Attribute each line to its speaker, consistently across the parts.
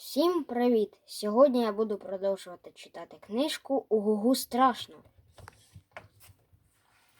Speaker 1: Всім привіт! Сьогодні я буду продовжувати читати книжку У Гугу страшно.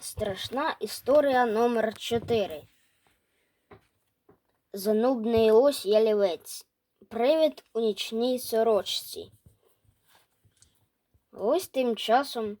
Speaker 1: Страшна історія номер 4 Занубний лось ялівець. Привід у нічній сорочці. Ось тим часом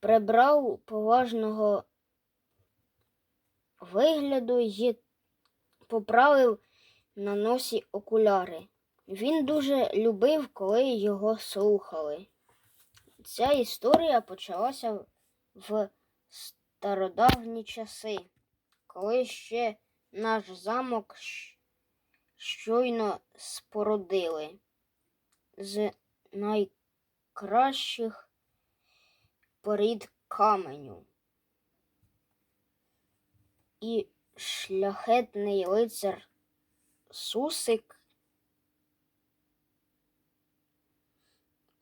Speaker 1: прибрав поважного вигляду і поправив на носі окуляри. Він дуже любив, коли його слухали. Ця історія почалася в стародавні часи, коли ще наш замок щойно спорудили з найкращих порід каменю. І шляхетний лицар Сусик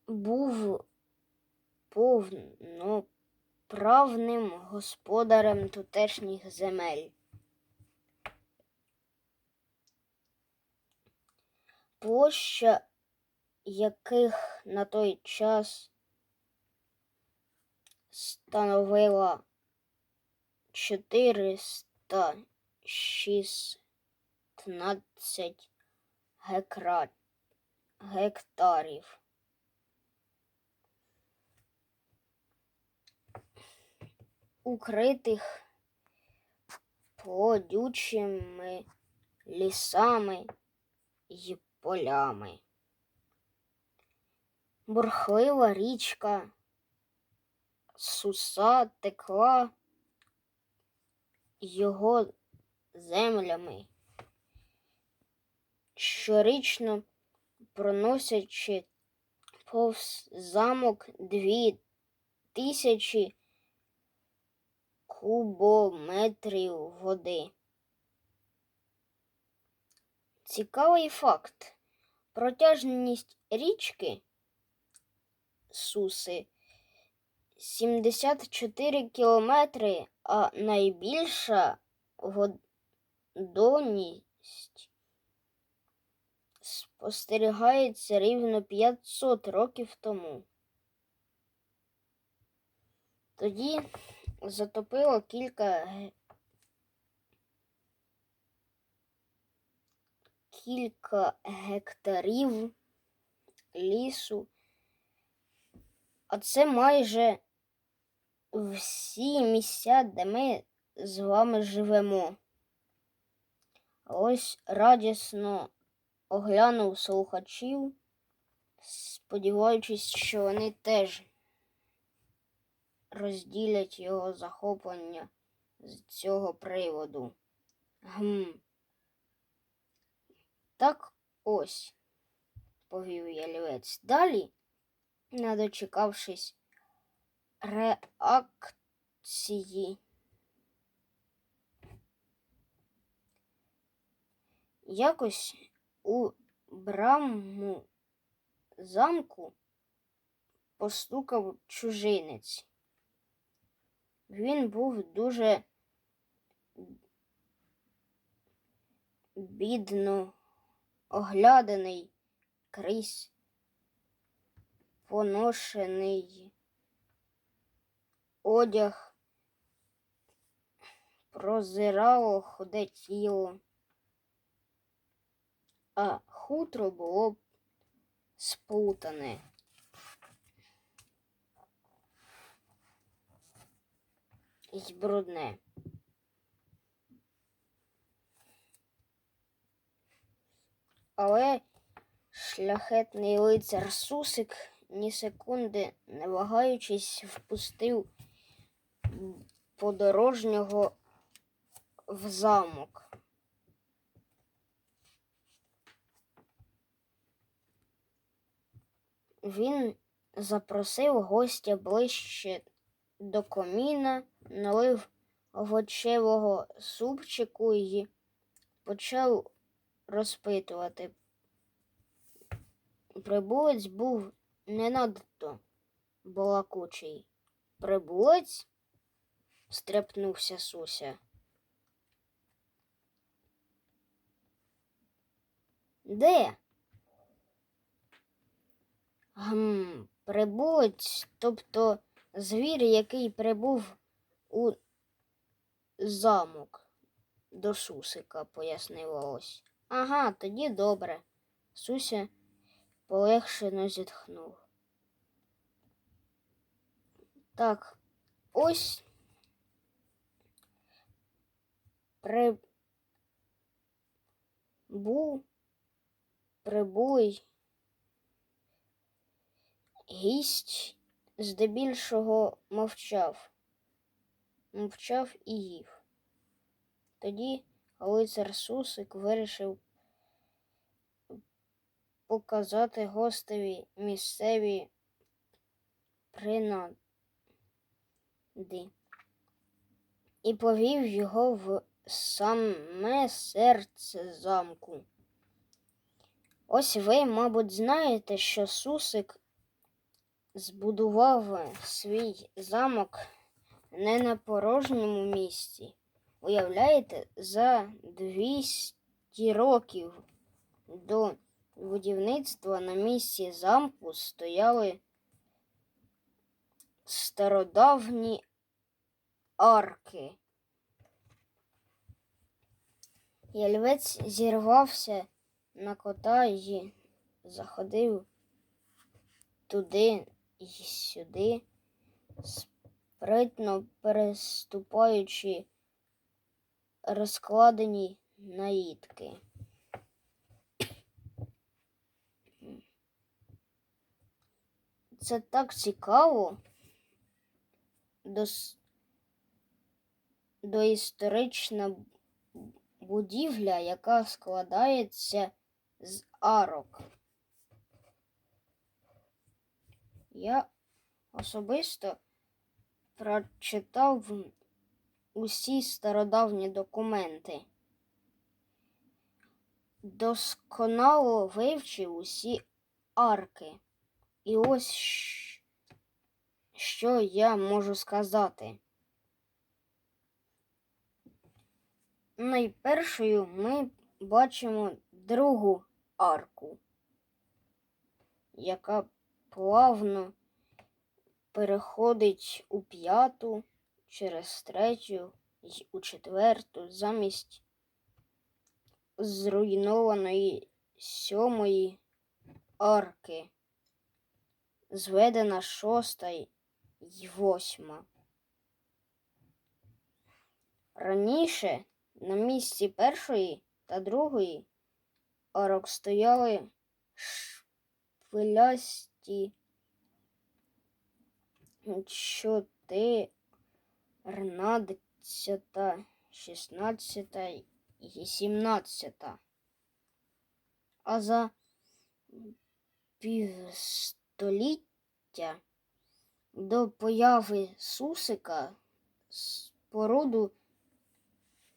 Speaker 1: був повноправним господарем тутешніх земель. Площа яких на той час становила 416 гекра... гектарів. Укритих плодючими лісами й полями. Бурхлива річка Суса текла його землями, щорічно проносячи повз замок дві тисячі кубометрів води. Цікавий факт. Протяжність річки Суси 74 кілометри, а найбільша водоність спостерігається рівно 500 років тому. Тоді затопило кілька кілька гектарів лісу, а це майже всі місця, де ми з вами живемо. Ось радісно оглянув слухачів, сподіваючись, що вони теж розділять його захоплення з цього приводу. Гм. Так ось, повів ялівець. Далі, не дочекавшись реакції, якось у браму замку постукав чужинець. Він був дуже бідно огляданий крізь поношений одяг, прозирало худе тіло, а хутро було сплутане. Й брудне. Але шляхетний лицар Сусик ні секунди не вагаючись впустив подорожнього в замок. Він запросив гостя ближче до коміна, налив овочевого супчику і почав розпитувати. Прибулець був не надто балакучий. Прибулець? стрепнувся Суся. Де? Гм, прибулець, тобто звір, який прибув у замок до Сусика, пояснила ось. Ага, тоді добре. Суся полегшено зітхнув. Так, ось прибув, прибулий гість здебільшого мовчав, мовчав і їв. Тоді лицар Сусик вирішив показати гостеві місцеві принади і повів його в саме серце замку. Ось ви, мабуть, знаєте, що Сусик збудував свій замок не на порожньому місці. Уявляєте, за 200 років до будівництва на місці замку стояли стародавні арки. Яльвець зірвався на кота і заходив туди і сюди, спритно переступаючи розкладені наїдки. Це так цікаво. Дос... доісторична будівля, яка складається з арок. Я особисто прочитав усі стародавні документи, досконало вивчив усі арки. І ось що я можу сказати. Найпершою ми бачимо другу арку, яка плавно переходить у п'яту, через третю й у четверту, замість зруйнованої сьомої арки, зведена шоста й восьма. Раніше на місці першої та другої арок стояли шпилясті чотирнадцята, шістнадцята і сімнадцята. А за півстоліття до появи Сусика споруду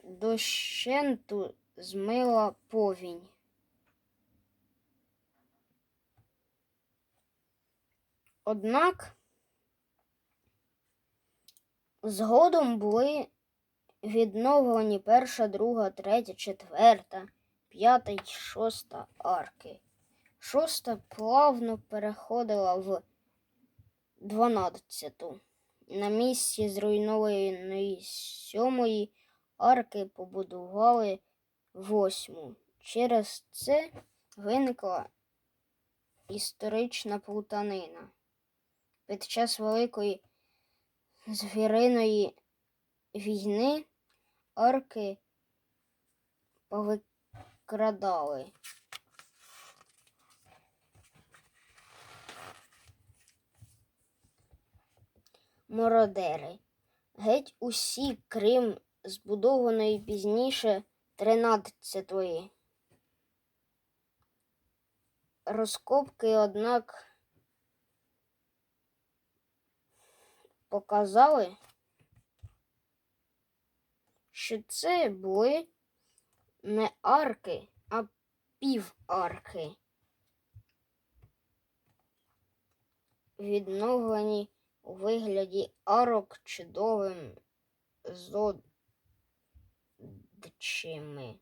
Speaker 1: дощенту змила повінь. Однак згодом були відновлені перша, друга, третя, четверта, п'ята й шоста арки. Шоста плавно переходила в дванадцяту. На місці зруйнованої сьомої арки побудували восьму. Через це виникла історична плутанина. Під час Великої звіриної війни арки повикрадали. Мародери. Геть усі, крім збудованої пізніше тринадцятої. Розкопки, однак, показали, що це були не арки, а піварки. Відновлені у вигляді арок чудовим зодчими.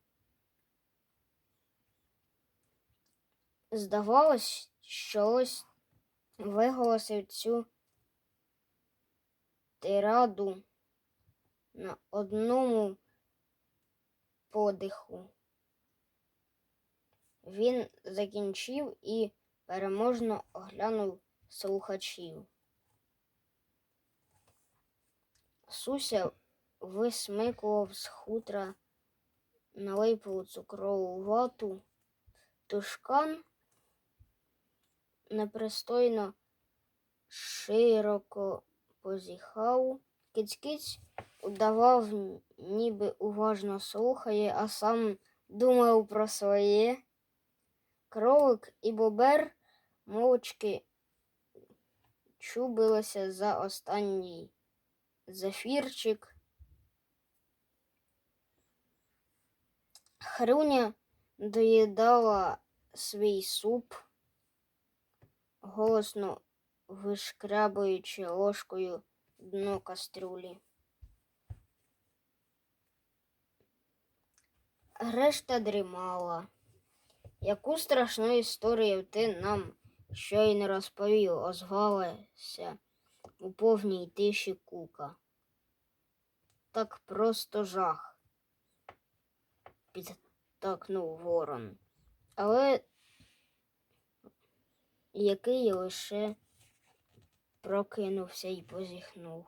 Speaker 1: Здавалось, що ось виголосив цю тираду на одному подиху. Він закінчив і переможно оглянув слухачів. Суся висмикував з хутра налипу цукрову вату, тушкан непристойно широко позіхав, киць-киць удавав, ніби уважно слухає, а сам думав про своє. Кролик і бобер мовчки чубилися за останній зефірчик. Хруня доїдала свій суп, голосно вишкрябуючи ложкою дно кастрюлі. Решта дрімала. Яку страшну історію ти нам щойно розповів, озвалася у повній тиші кука. Так просто жах, підтакнув ворон, але який лише прокинувся і позіхнув.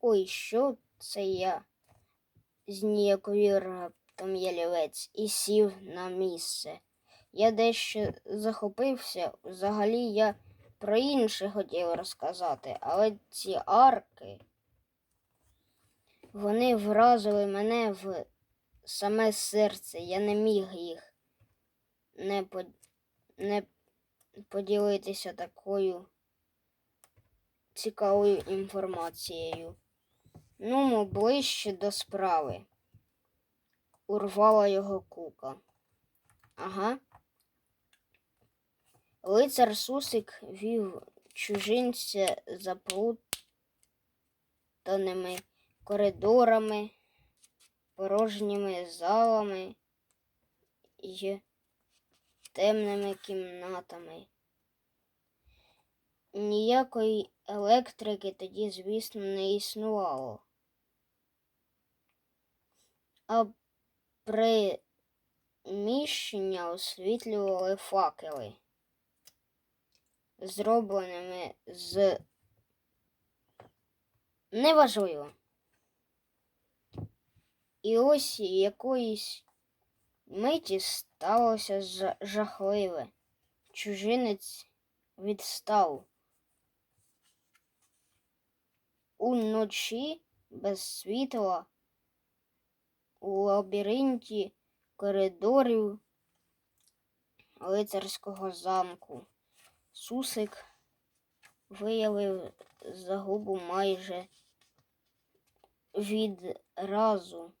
Speaker 1: Ой, що це я? Зніяковів раптом ялівець і сів на місце. Я дещо захопився. Взагалі я про інше хотів розказати, але ці арки вони вразили мене в саме серце. Я не міг їх не, по... не поділитися такою цікавою інформацією. Ну, ми ближче до справи. Урвала його кука. Ага. Лицар Сусик вів чужинця заплутаними коридорами, порожніми залами і темними кімнатами. Ніякої електрики тоді, звісно, не існувало. А приміщення освітлювали факели, зробленими з неважливо. І ось якоїсь миті сталося жахливе. Чужинець відстав. Уночі без світла у лабіринті коридорів лицарського замку. Сусик виявив загубу майже відразу.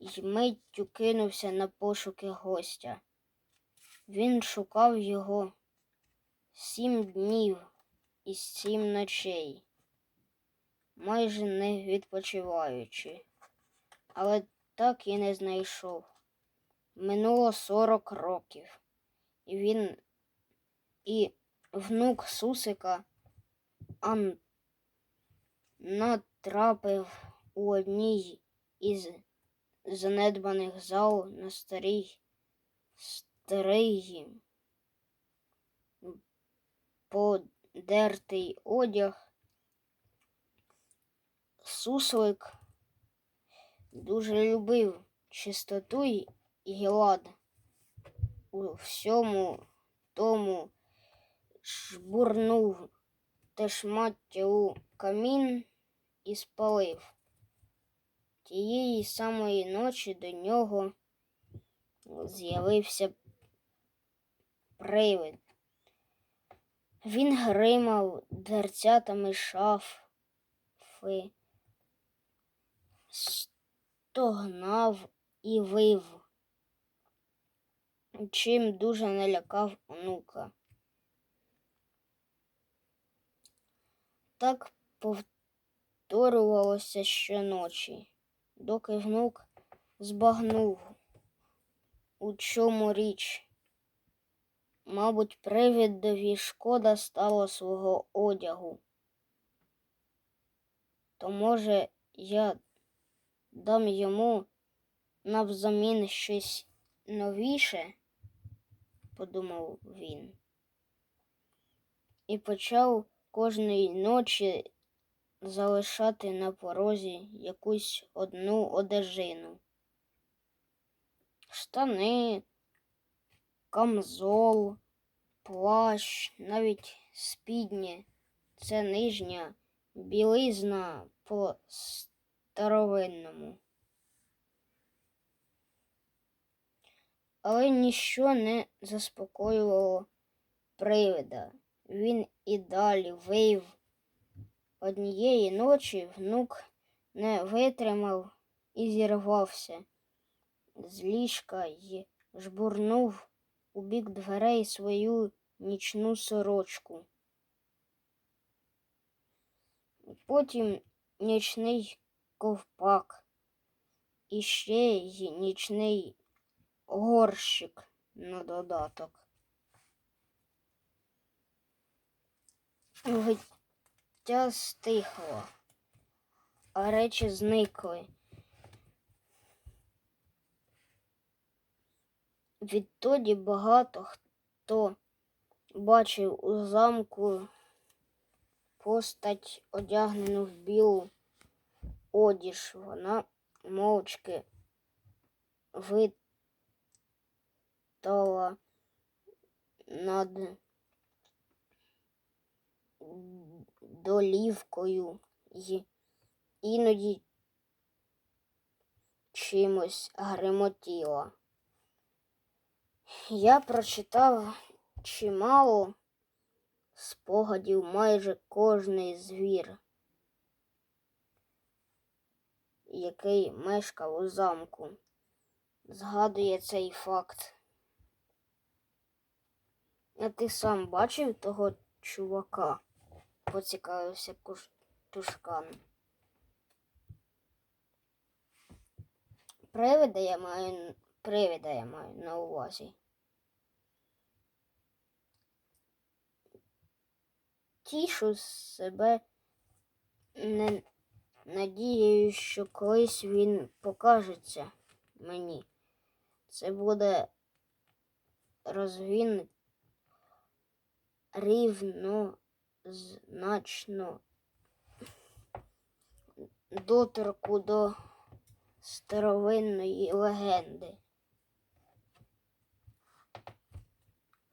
Speaker 1: Й миттю кинувся на пошуки гостя. Він шукав його сім днів і сім ночей, майже не відпочиваючи, але так і не знайшов. Минуло сорок років, і він і внук Сусика Ан натрапив у одній із занедбаних зал на старий старий подертий одяг. Суслик дуже любив чистоту і лад у всьому тому жбурнув те шмаття у камін і спалив. Тієї самої ночі до нього з'явився привид. Він гримав дверцятами шафи, стогнав і вив, чим дуже налякав онука. Так повторювалося щоночі, доки внук збагнув, у чому річ. Мабуть, привідові шкода стало свого одягу. То, може, я дам йому навзамін щось новіше, подумав він, і почав кожної ночі залишати на порозі якусь одну одежину. Штани, камзол, плащ, навіть спідні. Це нижня білизна по старовинному. Але ніщо не заспокоювало привида. Він і далі вив. Однієї ночі внук не витримав і зірвався з ліжка й жбурнув у бік дверей свою нічну сорочку. Потім нічний ковпак і ще й нічний горщик на додаток. Виття стихло, а речі зникли. Відтоді багато хто бачив у замку постать, одягнену в білу одіж. Вона мовчки витала над долівкою й іноді чимось гримотіла. Я прочитав чимало спогадів майже кожний звір, який мешкав у замку, згадує цей факт. А ти сам бачив того чувака? Поцікавився. Тушкан. Привида я маю привида я маю на увазі. Тішу себе не надією, що колись він покажеться мені. Це буде розвін рівно значно доторку до старовинної легенди.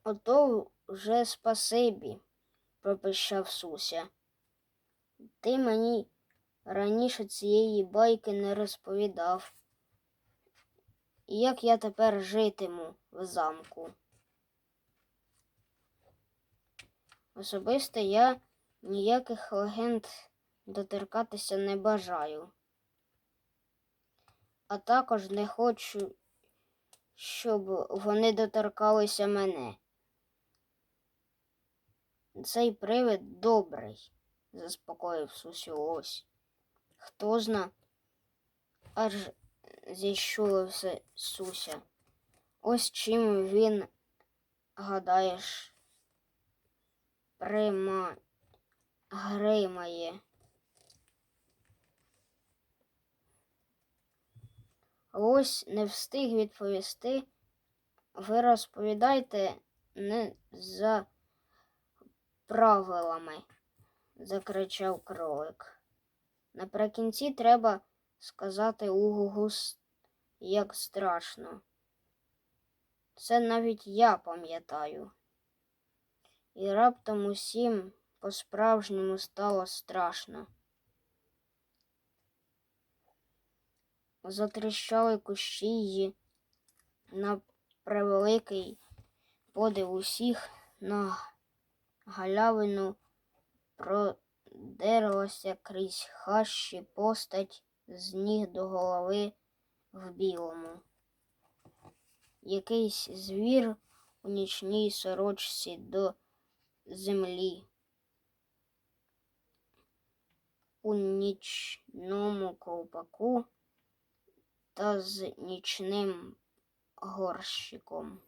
Speaker 1: Ото вже спасибі, пропищав Суся. Ти мені раніше цієї байки не розповідав. Як я тепер житиму в замку? Особисто я ніяких легенд доторкатися не бажаю. А також не хочу, щоб вони доторкалися мене. Цей привид добрий, заспокоїв Сусю ось. Хто зна, аж зіщулився Суся. Ось чим він, гадаєш, прима гримає. Ось не встиг відповісти. Ви розповідайте не за правилами, закричав кролик. Наприкінці треба сказати угугу, як страшно. Це навіть я пам'ятаю. І раптом усім по-справжньому стало страшно. Затріщали кущі й на превеликий подив усіх на галявину продерлася крізь хащі постать з ніг до голови в білому. Якийсь звір у нічній сорочці до землі. у нічному ковпаку та з нічним горщиком.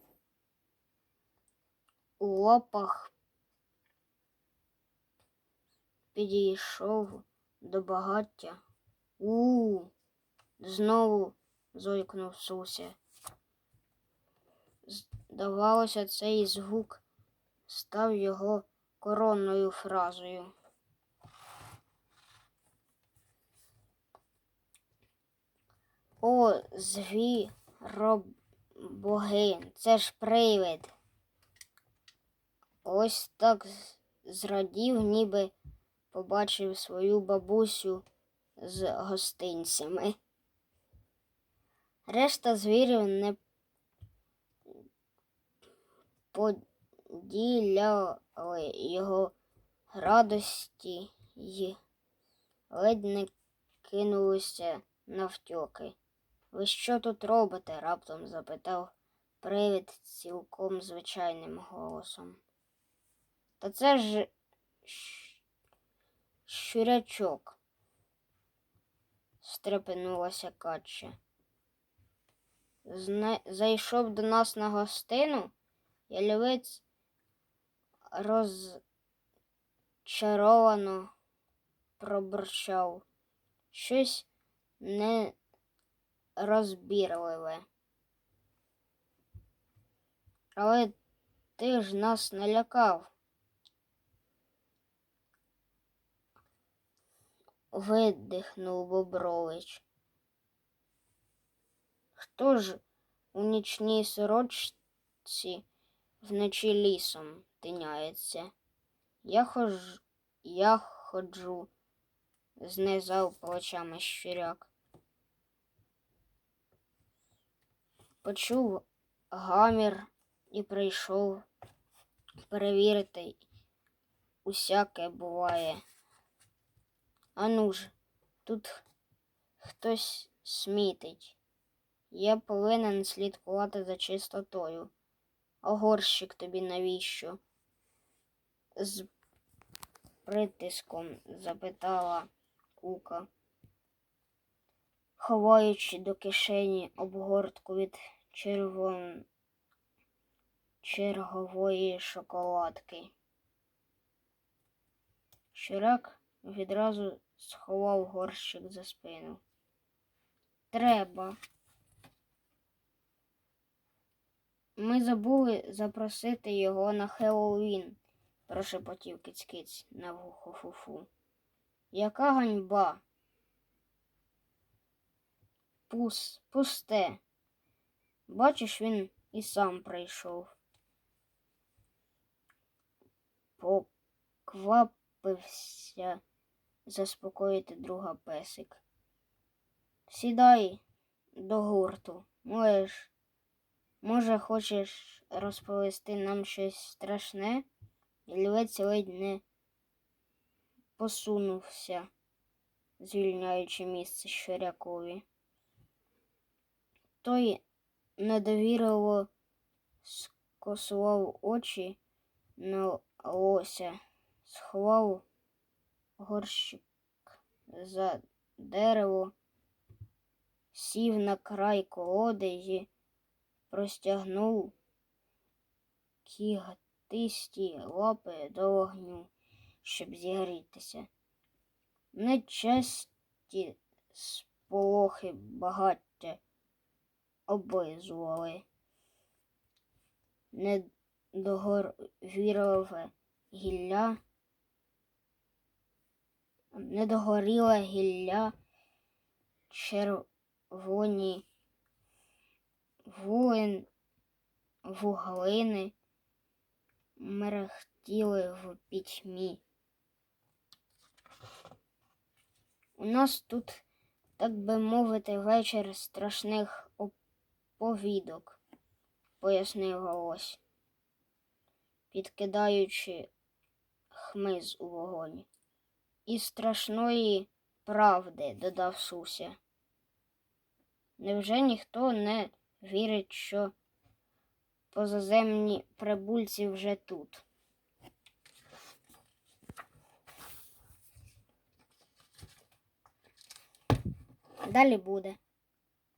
Speaker 1: У лапах підійшов до багаття. У, знову зойкнув Суся. Здавалося, цей звук став його коронною фразою. О, звіробогин, це ж привид. Ось так зрадів, ніби побачив свою бабусю з гостинцями. Решта звірів не поділяли його радості й ледь не кинулися навтьоки. Ви що тут робите? раптом запитав привид цілком звичайним голосом. Та це ж щурячок, стрепенулася Катя. Зна... Зайшов до нас на гостину, ялівець розчаровано пробурчав. Щось нерозбірливе. Але ти ж нас налякав. Видихнув Бобрович. Хто ж у нічній сорочці вночі лісом тиняється? Я хож... я ходжу, знизав плечами щуряк. Почув гамір і прийшов перевірити. Усяке буває. Ану ж, тут хтось смітить. Я повинен слідкувати за чистотою. А горщик тобі навіщо? З притиском запитала Кука, ховаючи до кишені обгортку від червон... чергової шоколадки. Щурак відразу сховав горщик за спину. Треба. Ми забули запросити його на Хеллоуін, прошепотів киць-киць на вухо фуфу. Яка ганьба? Пус, пусте. Бачиш, він і сам прийшов. Поквапився заспокоїти друга песик. Сідай до гурту. Можеш, може, хочеш розповісти нам щось страшне? Львець ледь не посунувся, звільняючи місце щурякові. Той недовірливо скосував очі на лося, сховав горщик за дерево, сів на край колоди і простягнув кігтисті лапи до вогню, щоб зігрітися. Нечасті сполохи багаття облизували. Недогорвірове гілля, недогоріле гілля, червоні вуглин, вуглини мерехтіли в пітьмі. У нас тут, так би мовити, вечір страшних оповідок, пояснив Галось, підкидаючи хмиз у вогонь. І страшної правди, додав Суся. Невже ніхто не вірить, що позаземні прибульці вже тут. Далі буде.